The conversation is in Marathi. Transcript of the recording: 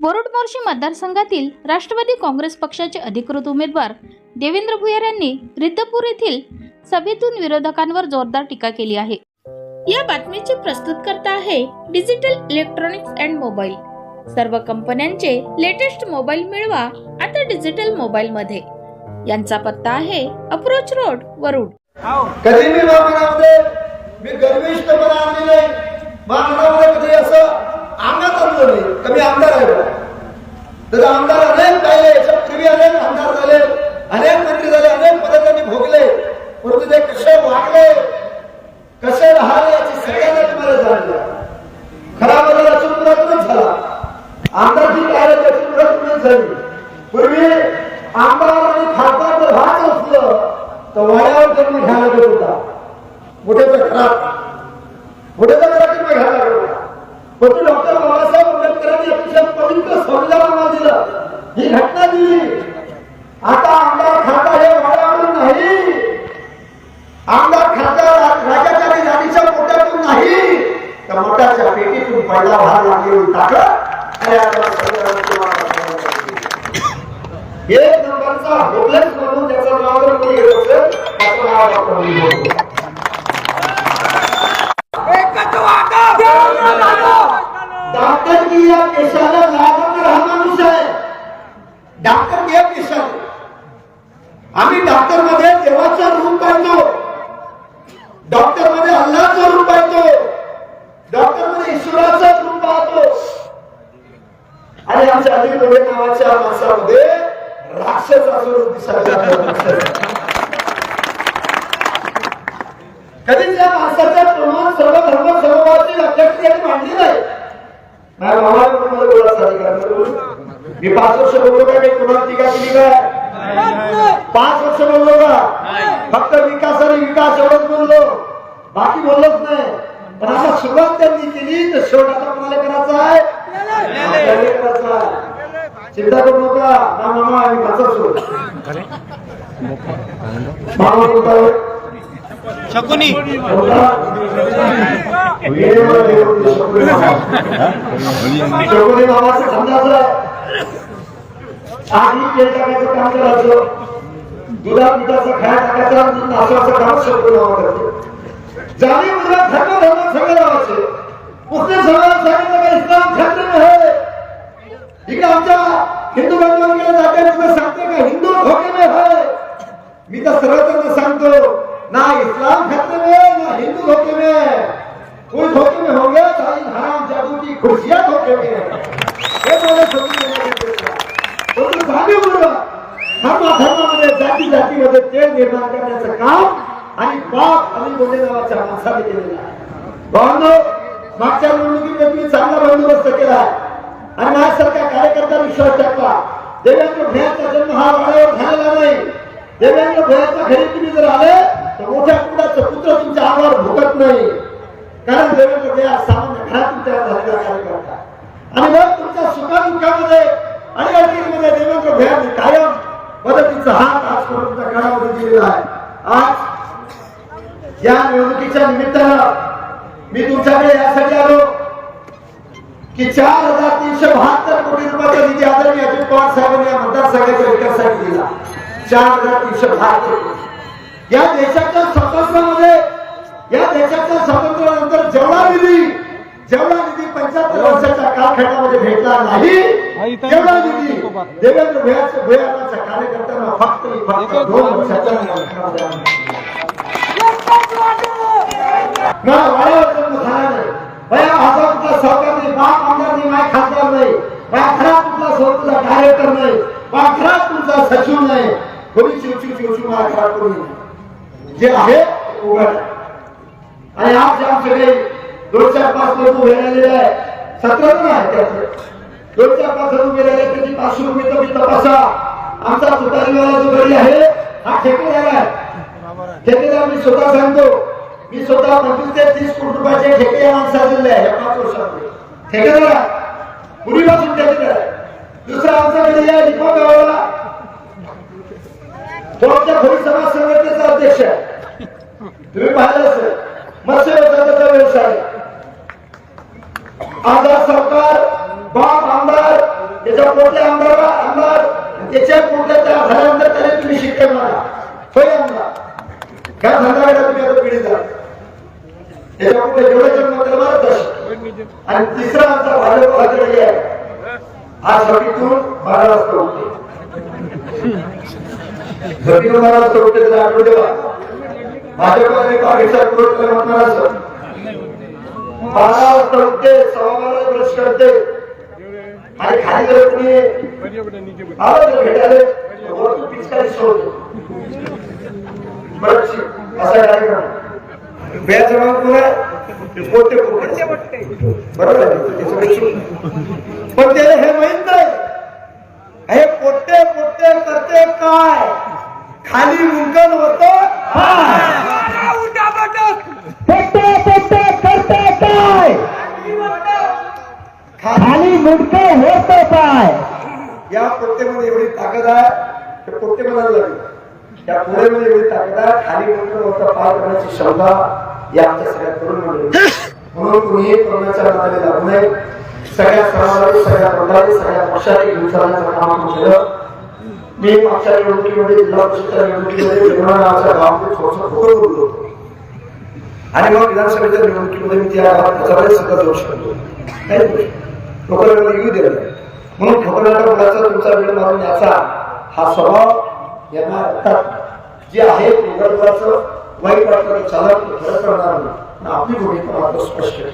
बोरुड मोर्शी मतदारसंघातील राष्ट्रवादी काँग्रेस पक्षाचे अधिकृत उमेदवार देवेंद्र भुयार यांनी रिद्धपूर येथील सभेतून विरोधकांवर जोरदार टीका केली आहे. या बातमीचे प्रस्तुत करता आहे डिजिटल इलेक्ट्रॉनिक्स अँड मोबाईल. सर्व कंपन्यांचे लेटेस्ट मोबाईल मिळवा आता डिजिटल मोबाईल मध्ये यांचा पत्ता आहे अप्रोच रोड वरुड. कधी मी मी गर्विष्ठपणा आणली नाही कधी असं अंगात आणलं नाही. कमी आमदार आहे. तर आमदार अनेक पाहिले याच्या अनेक आमदार झाले अनेक मंत्री झाले अनेक पद त्यांनी भोगले परंतु ते कसे वागले कसे राहिले याची सगळ्यांना तुम्हाला जाणलं खरा बदल चुनपुरातूनच झाला. आमदारची कार्य चुनपुरातूनच झाली. पूर्वी आमदार आणि खासदार जर व्हायचं असलं तर वयावर जन्म घ्यायला लागत होता. मोठ्याचा घरात मोठ्याचा घरात जन्म घ्यायला लागत होता. परंतु डॉक्टर ही घटना दिली आता आमदार खासदार हे वाड्यावरून नाही. आमदार खासदार राजाच्या आणि राणीच्या पोटातून नाही. तर मोठ्याच्या पेटीतून पहिला भार लागलेली टाकत आणि एक नंबरचा होपलेस म्हणून त्याचं नाव जर कोणी घेत असेल त्याचं नाव आपण आमच्या अली डोळे नावाच्या माणसामध्ये राक्षसाचं रूप दिसायला लागलं. कधी त्या माणसाच्या प्रमाण सर्व धर्म समभावाची अध्यक्ष त्यांनी मांडली नाही. माझ्या भावाला पण मला बोलायचा मी पाच वर्ष बोललो का मी कुणाला टीका केली काय? पाच वर्ष बोललो का? फक्त विकास आणि विकास एवढंच बोललो. बाकी बोललोच नाही. पण आता सुरुवात त्यांनी केली तर शेवट आता कोणाला करायचा आहे? आपल्याला करायचा आहे. चिंता करू नका ना मामा आम्ही माझा सोड मामा बोलता होय. शकुनी बोलता? वेळेवर देव शकुनी मामा. शकुनी मामाचं समजायचं आधी तेल टाकायचं काम करायचं दुधा पिठाचं खाया टाकायचं आणि दूध नाचवायचं काम शकुनी मामा करते जाने मुद्रा धर्म धर्म सगळे लावायचे मुस्लिम सवाल सांगितलं का इस्लाम खंड आहे इकडे आमच्या हिंदू बांधवांकडे जाते सांगते का हिंदू धोके आहे मी तर सर्वत्र सांगतो ना इस्लाम खतरे में ना हिंदू धोके में कोई धोखे में हो गया तो इन हराम जादू की खुशियां धोखे में ये हे बोले समजून तो तू झाली धर्म धर्मा धर्मामध्ये जाती जातीमध्ये तेल निर्माण करण्याचं काम आणि बाप आणि बोलले नावाच्या माणसाने केलेलं आहे. भावनो मागच्या निवडणुकीमध्ये तुम्ही चांगला बंदोबस्त केला. आणि माझ्यासारख्या कार्यकर्ता विश्वास टाकला देवेंद्र भैयाचा जन्म हा वाड्यावर झालेला नाही. देवेंद्र भैयाच्या घरी तुम्ही जर आले तर मोठ्या कुणाचं पुत्र तुमच्या अंगावर भुकत नाही. कारण देवेंद्र भैया सामान्य घरातून तयार झालेला कार्यकर्ता. आणि मग तुमच्या सुखादुःखामध्ये आणि अडचणीमध्ये देवेंद्र भैयाने कायम मदतीचा हात आजपर्यंत तुमच्या घरामध्ये दिलेला आहे. आज या निवडणुकीच्या निमित्तानं मी तुमच्याकडे यासाठी आलो की चार हजार तीनशे बहात्तर कोटी रुपयाचा निधी आदरणीय अजित पवार साहेबांनी या मतदारसंघाच्या विकासासाठी दिला. चार हजार तीनशे बहात्तर या देशाच्या स्वातंत्र्यामध्ये या देशाच्या स्वातंत्र्यानंतर जेवढा निधी जेवढा निधी पंच्याहत्तर वर्षाच्या कालखंडामध्ये भेटला नाही तेवढा निधी देवेंद्र भैयाच्या कार्यकर्त्यांना फक्त दोन वर्षाच्या कालखंडामध्ये आणलं. मला वाड्यावर जन्म झाला नाही भया माझा कुठला सहकार नाही बाप आमदार नाही माझा खासदार नाही माझ्या घरात कुठला स्वतःचा डायरेक्टर नाही माझ्या तुमचा सचिव नाही कोणी चिवचिव चिवचिव माझ्या घरात कोणी नाही जे आहे उघड आणि आज जे आमच्याकडे दोन चार पाच लोक उभे राहिलेले आहे सतरा जण आहेत त्यातले दोन चार पाच जण उभे राहिले त्याची पार्श्वभूमी तुम्ही तपासा आमचा तुतारीवाला जो घरी आहे हा ठेकेदार आहे ठेकेदार मी स्वतः सांगतो मी स्वतः पंचवीस ते तीस कोटी रुपयाचे ठेके या माणसाला दिले आहे पाच वर्षामध्ये. ठेकेदार आहे पूर्वीपासून ठेकेदार आहे दुसरा आमच्याकडे या निपा गावाला. तो आमच्या खोली समाज संघटनेचा अध्यक्ष आहे. तुम्ही पाहिलं असेल मत्स्य व्यवसायाचा व्यवसाय आमदार सरकार बाप आमदार त्याच्या पोटल्या आमदार आमदार त्याच्या पोटल्या झाल्यानंतर त्याने तुम्ही शिक्षण मारा होय आमदार. काय सांगायला त्याच्या पुढे जेवढे जन्म त्याला मार्गदर्शन आणि तिसरा आमचा भाजप खात्याकडे आहे हा सभेतून बारा वाजता उठते. सभेतून बारा वाजता उठते त्याला आठवण ठेवा विरोध केला म्हणणार असं बारा वाजता उठते सव्वा बारा ब्रश करते. आणि खाली जर कोणी आलं भेटायला वरतून पिचकारी सोडतो बरं असा कार्यक्रम पोटे पोटे बरोबर. पण त्याला हे माहीत नाही. हे पोटे पोटे करते काय? खाली मुंकन होत. पोटे पोटे करते काय? खाली मुंडकं होत काय? या पोट्टेमध्ये एवढी ताकद आहे ते पोट्टे म्हणायला लागले. त्या पुढेमध्ये एवढी ताकद खाली मुंडकं होतं पार करण्याची क्षमता या आमच्या सगळ्या तरुण मंडळी म्हणून तुम्ही तरुणाच्या मनाने लागू नये. सगळ्या समाजाने सगळ्या मंडळाने सगळ्या पक्षाने घेऊन चालण्याचं काम केलं. मी मागच्या निवडणुकीमध्ये जिल्हा परिषदच्या निवडणुकीमध्ये नावाच्या गावामध्ये थोडंसं खोटं बोललो होतो. आणि मग विधानसभेच्या निवडणुकीमध्ये मी त्या गावात प्रचाराने सुद्धा जाऊ शकतो लोकांना येऊ दिलं नाही. म्हणून खबरदार मुलाचा तुमचा वेळ मारून याचा हा स्वभाव यांना अर्थात जे आहे ते वाईट वाटतं चालत खरं करणार नाही. आपली भूमिका मात्र स्पष्ट आहे.